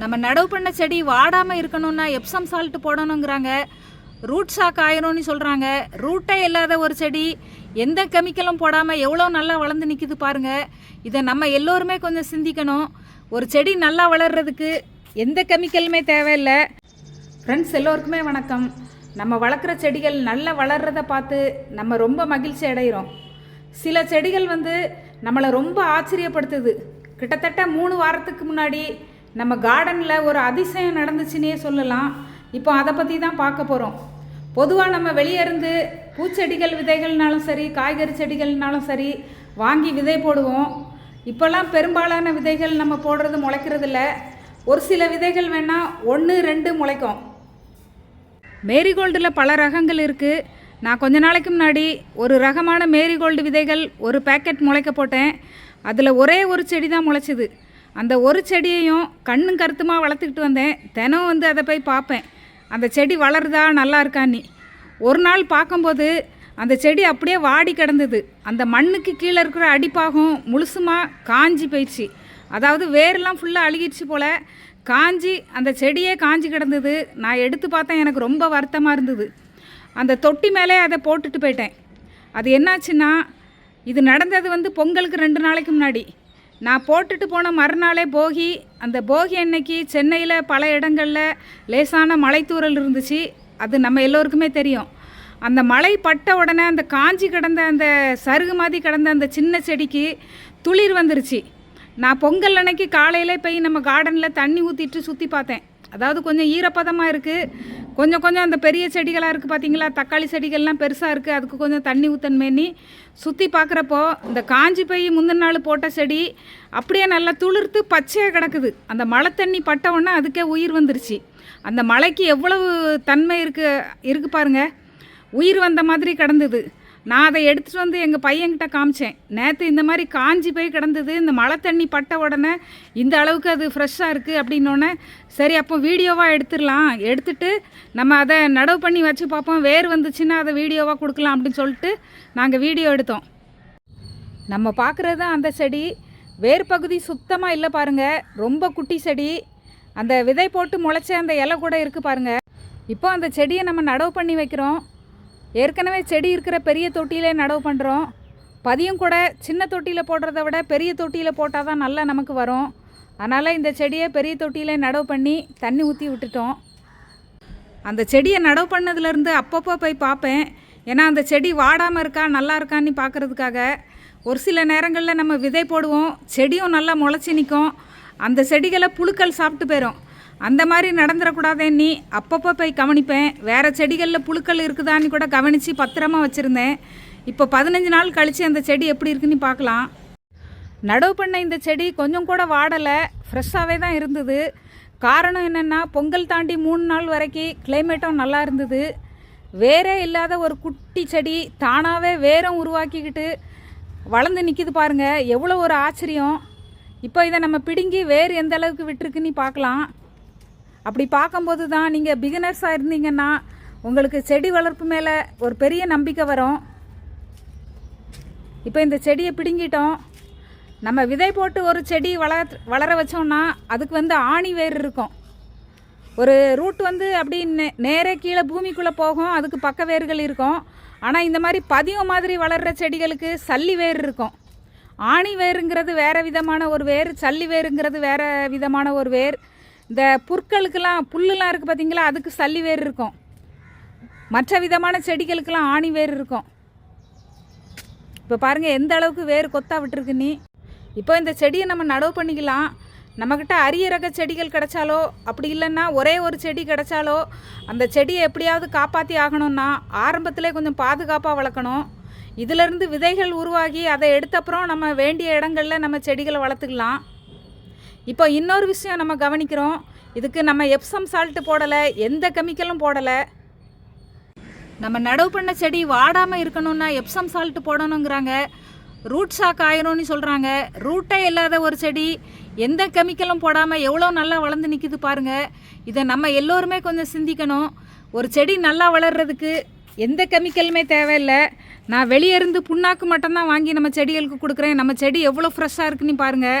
நம்ம நடவு பண்ண செடி வாடாமல் இருக்கணும்னா எப்சம் சால்ட் போடணுங்கிறாங்க. ரூட் ஷாக் ஆயிரும்னு சொல்கிறாங்க ரூட்டே இல்லாத ஒரு செடி எந்த கெமிக்கலும் போடாமல் எவ்வளோ நல்லா வளர்ந்து நிற்கிது பாருங்கள் இதை நம்ம எல்லோருமே கொஞ்சம் சிந்திக்கணும். ஒரு செடி நல்லா வளர்கிறதுக்கு எந்த கெமிக்கலுமே தேவையில்லை. ஃப்ரெண்ட்ஸ் எல்லோருக்குமே வணக்கம். நம்ம வளர்க்குற செடிகள் நல்லா வளர்றதை பார்த்து நம்ம ரொம்ப மகிழ்ச்சி அடைகிறோம். சில செடிகள் வந்து நம்மளை ரொம்ப ஆச்சரியப்படுத்துது. கிட்டத்தட்ட மூணு வாரத்துக்கு முன்னாடி நம்ம கார்டனில் ஒரு அதிசயம் நடந்துச்சுன்னே சொல்லலாம். இப்போ அதை பற்றி தான் பார்க்க போகிறோம் பொதுவாக நம்ம வெளியே இருந்து பூச்செடிகள் விதைகள்னாலும் சரி காய்கறி செடிகள்னாலும் சரி வாங்கி விதை போடுவோம். இப்போல்லாம் பெரும்பாலான விதைகள் நம்ம போடுறது முளைக்கிறதில்ல. ஒரு சில விதைகள் வேணால் ஒன்று ரெண்டு முளைக்கும். மேரிகோல்டில் பல ரகங்கள் இருக்குது நான் கொஞ்ச நாளைக்கு முன்னாடி ஒரு ரகமான மேரிகோல்டு விதைகள் ஒரு பேக்கெட் முளைக்க போட்டேன். அதில் ஒரே ஒரு செடி தான் முளைச்சிது. அந்த ஒரு செடியையும் கண்ணும் கருத்துமாக வளர்த்துக்கிட்டு வந்தேன். தினம் வந்து அதை போய் பார்ப்பேன். அந்த செடி வளருதா நல்லா இருக்கான்னு ஒரு நாள் பார்க்கும்போது அந்த செடி அப்படியே வாடி கிடந்தது. அந்த மண்ணுக்கு கீழே இருக்கிற அடிப்பாகம் முழுசுமாக காஞ்சி போயிடுச்சு. அதாவது வேரெல்லாம் ஃபுல்லாக அழுகிடுச்சு போல். காஞ்சி அந்த செடியே காஞ்சி கிடந்தது. நான் எடுத்து பார்த்தேன் எனக்கு ரொம்ப வருத்தமாக இருந்தது. அந்த தொட்டி மேலே அதை போட்டுட்டு போயிட்டேன். அது என்னாச்சுன்னா இது நடந்தது வந்து பொங்கலுக்கு ரெண்டு நாளைக்கு முன்னாடி. நான் போட்டுட்டு போன மறுநாளே போகி அந்த போகி அன்னைக்கு சென்னையில் பல இடங்களில் லேசான மலைத்தூரல் இருந்துச்சு. அது நம்ம எல்லோருக்குமே தெரியும். அந்த மழை பட்ட உடனே அந்த காஞ்சி கிடந்த அந்த சருகு மாதிரி கிடந்த அந்த சின்ன செடிக்கு துளிர் வந்துருச்சு. நான் பொங்கல் அன்னைக்கு காலையில் போய் நம்ம கார்டனில் தண்ணி ஊற்றிட்டு சுற்றி பார்த்தேன். அதாவது கொஞ்சம் ஈரப்பதமாக இருக்குது கொஞ்சம் கொஞ்சம் அந்த பெரிய செடிகளாக இருக்குது பார்த்தீங்களா தக்காளி செடிகள்லாம் பெருசாக இருக்குது அதுக்கு கொஞ்சம் தண்ணி ஊற்றணுமேனி சுற்றி பார்க்குறப்போ இந்த காஞ்சி போய் முந்தின நாள் போட்ட செடி அப்படியே நல்லா துளிர்த்து பச்சையாக கிடக்குது. அந்த மழை தண்ணி பட்டவொன்னே அதுக்கே உயிர் வந்துருச்சு. அந்த மழைக்கு எவ்வளவு தன்மை இருக்குது இருக்குது பாருங்கள் உயிர் வந்த மாதிரி கிடந்தது. நான் அதை எடுத்துகிட்டு வந்து எங்கள் பையன்கிட்ட காமிச்சேன். நேற்று இந்த மாதிரி காஞ்சி போய் கிடந்தது இந்த மழை தண்ணி பட்ட உடனே இந்த அளவுக்கு அது ஃப்ரெஷ்ஷாக இருக்குது அப்படின்னோடனே சரி அப்போ வீடியோவாக எடுத்துடலாம். எடுத்துட்டு நம்ம அதை நடவு பண்ணி வச்சு பார்ப்போம். வேர் வந்துச்சுன்னா அதை வீடியோவாக கொடுக்கலாம் அப்படின்னு சொல்லிட்டு நாங்கள் வீடியோ எடுத்தோம். நம்ம பார்க்குறது அந்த செடி. வேர் பகுதி சுத்தமாக இல்லை பாருங்கள் ரொம்ப குட்டி செடி. அந்த விதை போட்டு முளைச்ச அந்த இலை கூட இருக்குது பாருங்கள் இப்போ அந்த செடியை நம்ம நடவு பண்ணி வைக்கிறோம். ஏற்கனவே செடி இருக்கிற பெரிய தொட்டியிலே நடவு பண்ணுறோம் பதியம் கூட சின்ன தொட்டியில் போடுறத விட பெரிய தொட்டியில் போட்டால் தான் நல்லா நமக்கு வரும். அதனால் இந்த செடியை பெரிய தொட்டியிலே நடவு பண்ணி தண்ணி ஊற்றி விட்டுட்டோம். அந்த செடியை நடவு பண்ணதுலேருந்து அப்பப்போ போய் பார்ப்பேன். ஏன்னா அந்த செடி வாடாமல் இருக்கா நல்லா இருக்கான்னு பார்க்குறதுக்காக ஒரு சில நேரங்களில் நம்ம விதை போடுவோம். செடியும் நல்லா முளைச்சி நிற்கும் அந்த செடிகளை புழுக்கள் சாப்பிட்டு போயிடும் அந்த மாதிரி நடந்துடக்கூடாதே நீ. அப்பப்போ போய் கவனிப்பேன். வேறு செடிகளில் புழுக்கள் இருக்குதான்னு கூட கவனித்து பத்திரமா வச்சுருந்தேன். இப்போ பதினஞ்சு நாள் கழித்து அந்த செடி எப்படி இருக்குன்னு பார்க்கலாம். நடவு பண்ண இந்த செடி கொஞ்சம் கூட வாடலை. ஃப்ரெஷ்ஷாகவே தான் இருந்தது. காரணம் என்னென்னா பொங்கல் தாண்டி மூணு நாள் வரைக்கும் கிளைமேட்டும் நல்லா இருந்தது. வேரே இல்லாத ஒரு குட்டி செடி தானாகவே வேரம் உருவாக்கிக்கிட்டு வளர்ந்து நிற்கிது பாருங்கள் எவ்வளோ ஒரு ஆச்சரியம். இப்போ இதை நம்ம பிடுங்கி வேர் எந்த அளவுக்கு விட்டுருக்குன்னு பார்க்கலாம். அப்படி பார்க்கும்போது தான் நீங்கள் பிகினர்ஸாக இருந்தீங்கன்னா உங்களுக்கு செடி வளர்ப்பு மேலே ஒரு பெரிய நம்பிக்கை வரும். இப்போ இந்த செடியை பிடுங்கிட்டோம். நம்ம விதை போட்டு ஒரு செடி வளர வளர வச்சோம்னா அதுக்கு வந்து ஆணி வேர் இருக்கும். ஒரு ரூட் வந்து அப்படி நே நேரே கீழே பூமிக்குள்ளே போகும் அதுக்கு பக்க வேர்கள் இருக்கும். ஆனால் இந்த மாதிரி பதியம் மாதிரி வளர்கிற செடிகளுக்கு சல்லி வேர் இருக்கும். ஆணி வேருங்கிறது வேறு விதமான ஒரு வேர் சல்லி வேருங்கிறது வேறு விதமான ஒரு வேர். இந்த புற்களுக்கெல்லாம் புல்லுலாம் இருக்குது பார்த்தீங்களா அதுக்கு சல்லி வேர் இருக்கும். மற்ற விதமான செடிகளுக்கெல்லாம் ஆணி வேர் இருக்கும். இப்போ பாருங்கள் எந்த அளவுக்கு வேர் கொத்தா விட்டுருக்கு நீ. இப்போ இந்த செடியை நம்ம நடவு பண்ணிக்கலாம். நம்மக்கிட்ட அரிய ரக செடிகள் கிடைச்சாலோ அப்படி இல்லைன்னா ஒரே ஒரு செடி கிடைச்சாலோ அந்த செடியை எப்படியாவது காப்பாற்றி ஆகணும்னா ஆரம்பத்திலே கொஞ்சம் பாதுகாப்பாக வளர்க்கணும். இதிலிருந்து விதைகள் உருவாகி அதை எடுத்தப்புறம் நம்ம வேண்டிய இடங்களில் நம்ம செடிகளை வளர்த்துக்கலாம். இப்போ இன்னொரு விஷயம் நம்ம கவனிக்கிறோம். இதுக்கு நம்ம எப்சம் சால்ட்டு போடலை எந்த கெமிக்கலும் போடலை. நம்ம நடவு பண்ண செடி வாடாமல் இருக்கணும்னா எப்சம் சால்ட்டு போடணுங்கிறாங்க. ரூட் ஷாக் ஆயிரும்னு சொல்கிறாங்க ரூட்டே இல்லாத ஒரு செடி எந்த கெமிக்கலும் போடாமல் எவ்வளோ நல்லா வளர்ந்து நிற்கிது பாருங்கள் இதை நம்ம எல்லோருமே கொஞ்சம் சிந்திக்கணும். ஒரு செடி நல்லா வளர்கிறதுக்கு எந்த கெமிக்கலுமே தேவையில்லை. நான் வெளியே இருந்து புண்ணாக்கு மட்டும்தான் வாங்கி நம்ம செடிகளுக்கு கொடுக்குறேன். நம்ம செடி எவ்வளோ ஃப்ரெஷ்ஷாக இருக்குன்னு பாருங்கள்